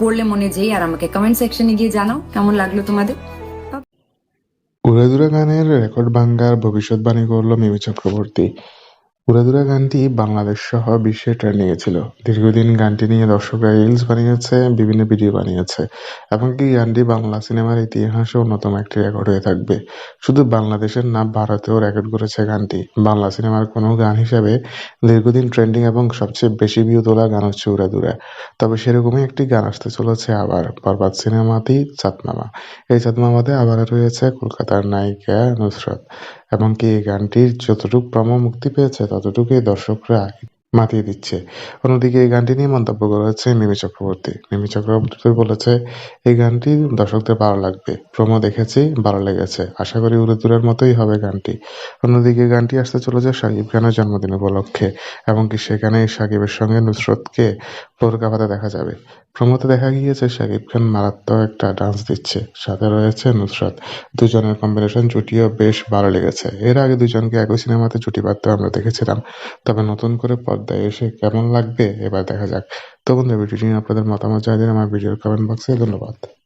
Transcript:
পড়লে মনে যেই আর আমাকে কমেন্ট সেকশনে গিয়ে জানাও। কেমন লাগল তোমাদের? উড়ে দূরে গানের রেকর্ড ভাঙ্গার ভবিষ্যৎবাণী করল মিমি চক্রবর্তী। উড়াদুরা গানটি বাংলাদেশ সহ বিশ্বে ট্রেন্ডিংয়ে ছিল। দীর্ঘদিন গানটি নিয়ে দর্শকরা রিলস বানিয়েছে, বিভিন্ন ভিডিও বানিয়েছে, এমনকি গানটি বাংলা সিনেমার ইতিহাসে অন্যতম একটি রেকর্ড হয়ে থাকবে। শুধু বাংলাদেশের না, ভারতেও রেকর্ড করেছে গানটি। বাংলা সিনেমার কোনো গান হিসাবে দীর্ঘদিন ট্রেন্ডিং এবং সবচেয়ে বেশি ভিউ তোলা গান হচ্ছে উড়াদুরা। তবে সেরকমই একটি গান আসতে চলেছে আবার, বরবাদ সিনেমাতেই চাঁদমামা। এই চাঁদমামাতে আবার রয়েছে কলকাতার নায়িকা নুসরত। এমনকি এই গানটির যতটুকু প্রমো মুক্তি পেয়েছে, ততটুকুই দর্শকরা মাতিয়ে দিচ্ছে। অন্যদিকে এই গানটি নিয়ে মন্তব্য করেছে মিমি চক্রবর্তী। মিমি চক্রবর্তী বলেছে, এই গানটি দর্শকদের ভালো লাগবে। প্রমো দেখেছি, ভালো লেগেছে। আশা করি উড়েদুরের মতোই হবে গানটি। অন্যদিকে গানটি আসতে চলেছে শাকিব খানের জন্মদিন উপলক্ষে, এমনকি সেখানে শাকিবের সঙ্গে নুসরতকে বোরকা দেখা যাবে। প্রমোতে দেখা গিয়েছে শাকিব খান মারাত্মক একটা ডান্স দিচ্ছে। সাথে রয়েছে নুসরত। দুজনের কম্বিনেশন জুটিও বেশ ভালো লেগেছে। এর আগে দুজনকে একই সিনেমাতে জুটি বাঁধতে আমরা দেখেছিলাম। তবে নতুন করে পর্দায় এসে কেমন লাগবে, এবার দেখা যাক। তো বন্ধু ভিডিওটি নিয়ে আপনাদের মতামত জানিয়ে আমার ভিডিওর কমেন্ট বক্সে ধন্যবাদ।